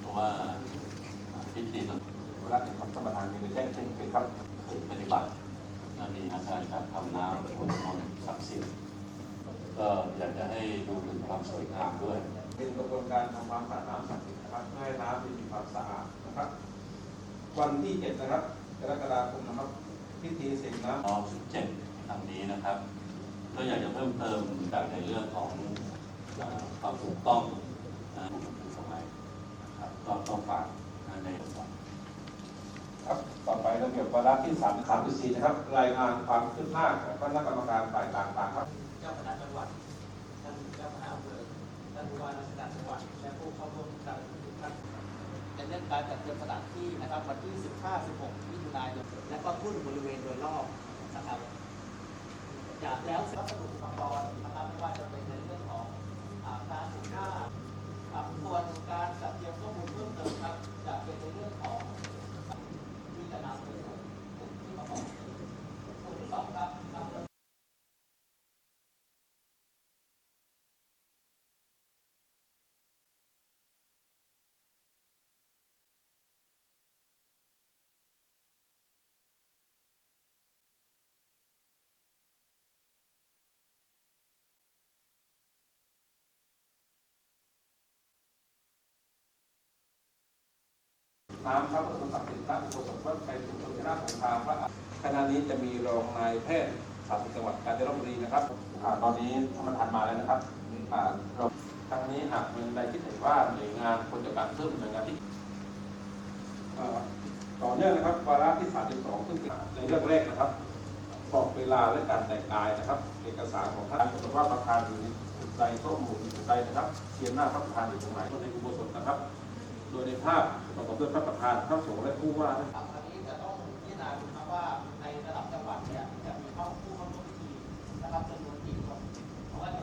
เพราะว่าพิธีต้องเวลาที่ท่าระธานมีแจ้งเช่นเป็นครับปฏิบัติและมีอาการการทำน้ำผลมนต์ศักดิ์สิทธิ์ก็อยากจะให้ดูถึงความสวยงามด้วย เป็นกระบวนการทำความสะอาดน้ำศักดิ์สิทธิ์นะครับให้น้ำมีความสะอาดนะครับ วันที่เจ็ดนะครับกรกฎาคมนะครับพิธีเสกน้ำน้อง17อันนี้นะครับ ก็อยากจะเพิ่มเติมจากในเรื่องของความถูกต้องนะถูกสมัยนะครับก็ ต้องฝากในครับต่อไประเบียบวาระที่สามสามสี่นะครับ รายงานความคืบหน้าของคณะกรรมการฝ่ายต่างๆครับ เจ้าคณะจังหวัดท่านเจ้าคณะอำเภอท่านผู้ว่าราชการจังหวัดและผู้เข้าร่วมการประชุมทุกท่านเป็นเรื่องการจัดเตรียมสถานที่นะครับวันที่ 15 16มิถุนายนและก็ทุ่นบริเวณโดยรอบนะครับจากแล้วสดุปอุปกรณ์นะครับไม่ว่าจะเป็นในเรื่องของอาการสุขาอ่าส่วนการจัดเตรียมข้อมูลเพิ่มเติมครับจะเป็นในเรื่องของที่จะนำไปสู่กลุ่มที่ประกอบกลุ่มที่สองครับนำ น้ำพระพุทธศักดิ์สิทธิ์พระอุโบสถวัดไทยสุชนชนะสงครามพระคณะนี้จะมีรองนายแพทย์สาธารณสุขจังหวัดกาญจนบุรีนะครับอตอนนี้ท่านประธานมาแล้วนะครับอ่าเราทางนี้หากมีใดคิดเห็นว่าหน่วยงานควรจะการเพิ่มหน่วยงานที่ต่อเนื่องนะครับวาระที่ 32 ซึ่งเป็นในเรื่องแรกนะครับบอกเวลาและการแต่งกายนะครับ เอกสารของท่านกำหนดว่าประธานอยู่จุดใดโต๊ะหมู่อยู่จุดใดนะครับเทียนหน้าพระประธานอยู่ตรงไหนในอุโบสถนะครับ โดยในภาพประกอบด้วยพระประธานพระสงฆ์และผู้ว่าครับอันนี้จะต้องพิจารณาดูครับว่าในระดับจังหวัด